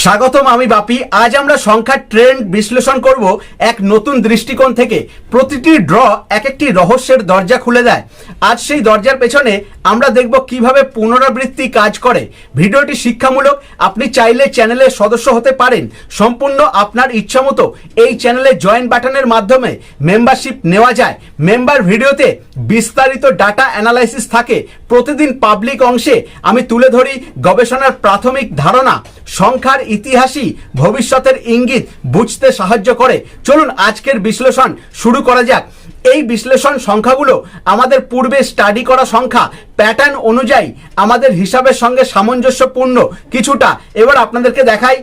স্বাগতম আমি বাপি। আজ আমরা সংখ্যার ট্রেন্ড বিশ্লেষণ করব এক নতুন দৃষ্টিকোণ থেকে। প্রতিটি ড্র এক একটি রহস্যের দরজা খুলে দেয়। আজ সেই দরজার পেছনে আমরা দেখব কীভাবে পুনরাবৃত্তি কাজ করে। ভিডিওটি শিক্ষামূলক। আপনি চাইলে চ্যানেলের সদস্য হতে পারেন। সম্পূর্ণ আপনার ইচ্ছামতো এই চ্যানেলে জয়েন বাটনের মাধ্যমে মেম্বারশিপ নেওয়া যায়। মেম্বার ভিডিওতে বিস্তারিত ডাটা অ্যানালাইসিস থাকে। প্রতিদিন পাবলিক অংশে আমি তুলে ধরি গবেষণার প্রাথমিক ধারণা। সংখ্যার ইতিহাসই ভবিষ্যতের ইঙ্গিত বুঝতে সাহায্য করে। চলুন আজকের বিশ্লেষণ শুরু করা যাক। এই বিশ্লেষণ সংখ্যাগুলো আমাদের পূর্বে স্টাডি করা সংখ্যা প্যাটার্ন অনুযায়ী আমাদের হিসাবের সঙ্গে সামঞ্জস্যপূর্ণ কিছুটা। এবার আপনাদেরকে দেখাই।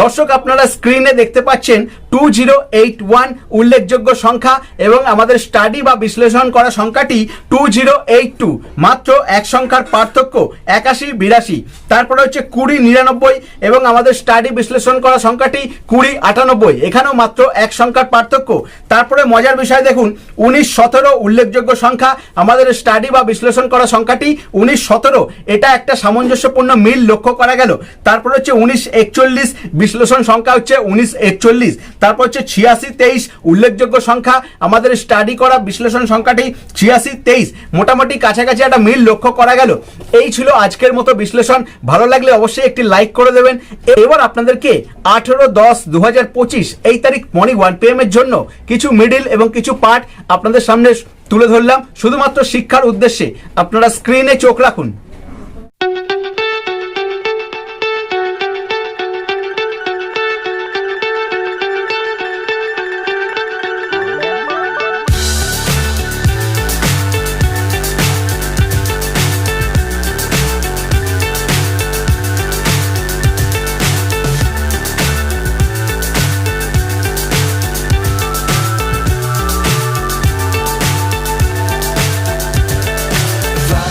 দর্শক, আপনারা স্ক্রিনে দেখতে পাচ্ছেন টু জিরো এইট ওয়ান উল্লেখযোগ্য সংখ্যা এবং আমাদের স্টাডি বা বিশ্লেষণ করা সংখ্যাটি টু জিরো এইট টু মাত্র এক সংখ্যার পার্থক্য একাশি, বিরাশি। তারপরে হচ্ছে কুড়ি, নিরানব্বই এবং আমাদের স্টাডি বিশ্লেষণ করা সংখ্যাটি কুড়ি, আটানব্বই। এখানেও মাত্র এক সংখ্যার পার্থক্য। তারপরে মজার বিষয় দেখুন, উনিশ, সতেরো উল্লেখযোগ্য সংখ্যা, আমাদের স্টাডি বা বিশ্লেষণ করা সংখ্যাটি উনিশ, সতেরো। এটা একটা সামঞ্জস্যপূর্ণ মিল লক্ষ্য করা গেল। তারপর হচ্ছে উনিশ, একচল্লিশ বিশ্লেষণ সংখ্যা হচ্ছে উনিশ একচল্লিশ, তারপর হচ্ছে ছিয়াশি তেইশ, উল্লেখযোগ্য সংখ্যা। আমাদের স্টাডি করা বিশ্লেষণ সংখ্যাটি ছিয়াশি তেইশ, মোটামুটি কাছাকাছি একটা মিল লক্ষ্য করা গেল। এই ছিল আজকের মতো বিশ্লেষণ। ভালো লাগলে অবশ্যই একটি লাইক করে দেবেন। এবার আপনাদেরকে আঠেরো দশ দু এই তারিখ মর্নিং ওয়ান পি এর জন্য কিছু মিডিল এবং কিছু পার্ট আপনাদের সামনে তুলে ধরলাম। শুধুমাত্র শিক্ষার উদ্দেশ্যে আপনারা স্ক্রিনে চোখ রাখুন।